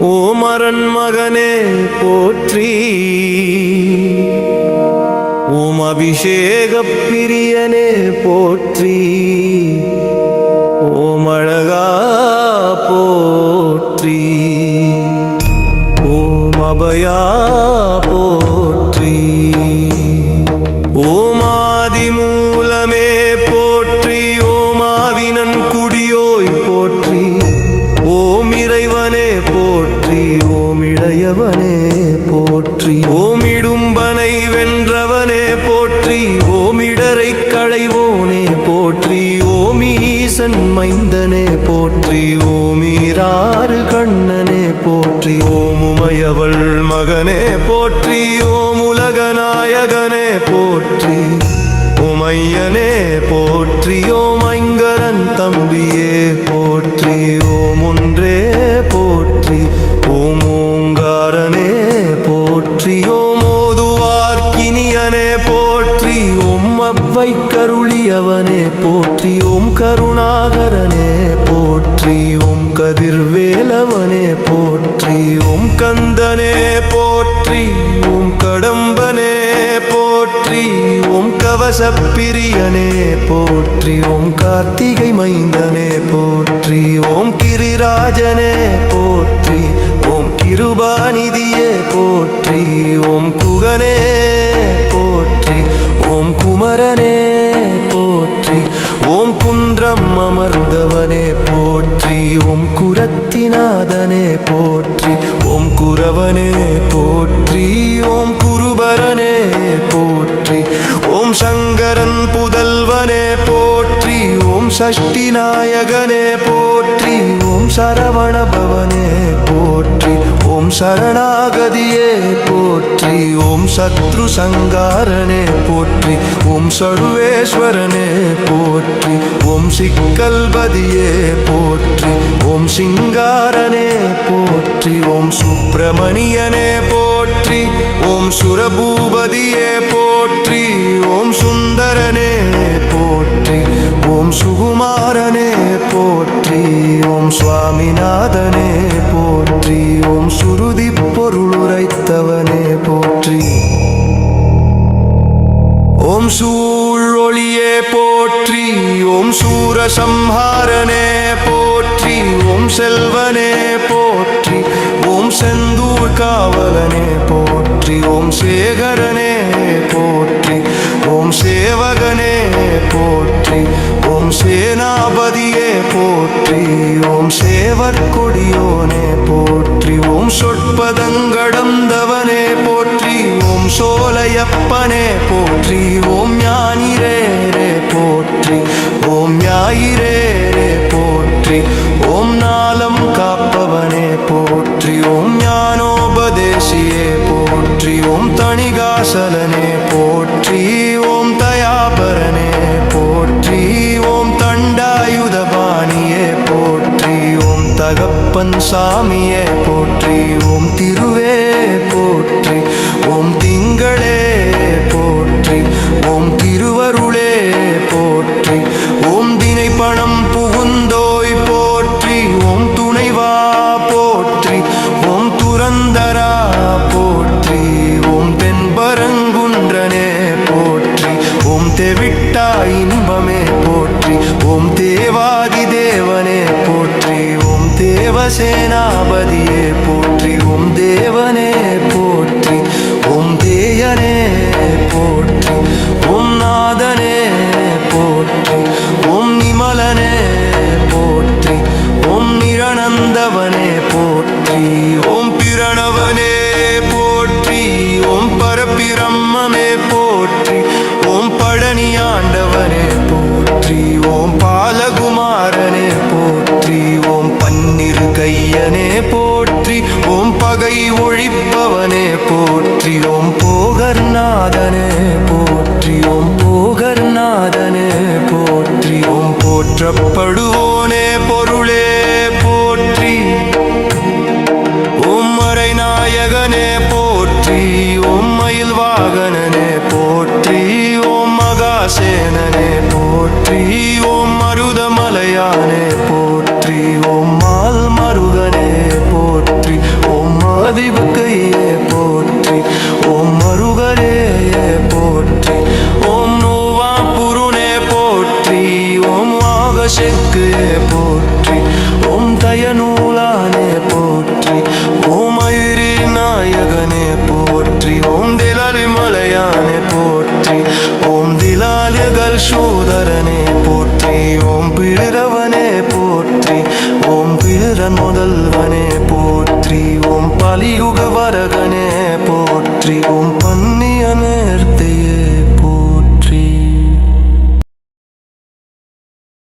ஓமரன் மகனே போற்றி. ஓம் அபிஷேக பிரியனே போற்றி. ஓம் இளையவனே போற்றி. ஓமிடும்பனை வென்றவனே போற்றி. ஓமிடரை களைவோனே போற்றி. ஓம் ஈசன் மைந்தனே போற்றி. ஓமீராறு கண்ணனே போற்றி. ஓம் மகனே போற்றி. ஓம் உலகநாயகனே போற்றி. உமையனே போற்றி. ஓம் ஐங்கரன் தம்பியே இனியனே போற்றி உம் அவ்வை கருளியவனே போற்றி உம் கருணாகரனே போற்றி உம் கதிர்வேலவனே போற்றி உம் கந்தனே போற்றி உம் கடம்பனே போற்றி உம் கவசப்பிரியனே போற்றி உம் கார்த்திகை மைந்த ஈஸ்வரனே போற்றி. ஓம் குன்றம் அமர்ந்தவனே போற்றி. ஓம் குரத்திநாதனே போற்றி. ஓம் குரவனே போற்றி. ஓம் குருபரனே போற்றி. ஓம் சங்கரன் புதல்வனே போற்றி. ஓம் சஷ்டி நாயகனே ஓம் சரணாகதியே போற்றி. ஓம் சத்ரு சங்காரனே போற்றி. ஓம் சர்வேஸ்வரனே போற்றி. ஓம் சிக்கல்பதியே போற்றி. ஓம் சிங்காரனே போற்றி. ஓம் சுப்பிரமணியனே போற்றி. ஓம் சுரபூபதியே போற்றி. ஓம் சுந்தரனே போற்றி. ஓம் சுகுமாரனே போற்றி. ஓம் சுவாமிநாதனே கொடுத்தவனே போற்றி. ஓம் சூழொளியே போற்றி ஓம் சூரசம்ஹாரனே போற்றி ஓம் செல்வனே போற்றி ஓம் செந்தூர் காவலனே போற்றி ஓம் சேகரனே போற்றி ஓம் சேவகனே போற்றி ஓம் சேனாபதியே போற்றி ஓம் சேவர் கொடியோனே சொற்பதங்கடந்தவனே போற்றி ஓம் சோலையப்பனே போற்றி ஓம் ஞானிரேரே போற்றி ஓம் ஞாயிரேரே போற்றி ஓம் நாளம் காப்பவனே போற்றி ஓம் ஞானோபதேசியே போற்றி ஓம் தணிகாசலனே தகப்பன் சாமியே போற்றி ஓம் திருவே போற்றி ஓம் திங்களே போற்றி ஓம் திருவருளே போற்றி ஓம் தினை பணம் புகுந்தோய் போற்றி ஓம் துணைவா போற்றி ஓம் துரந்தரா போற்றி ஓம் தென்பரங்குன்றனே போற்றி ஓம் தெவிட்டா இன்பமே போற்றி ஓம் தே தேவசேனாபதியே போற்றி போகர்நாதனே போற்றியோம் ஓம் போகர்நாதனே போற்றி போற்றப்படுவோனே பொருளே போற்றி. உம்மறை நாயகனே போற்றி. ஓம் வாகனனே போற்றி. ஓம் மகாசேனனே போற்றி. ஓம் 输的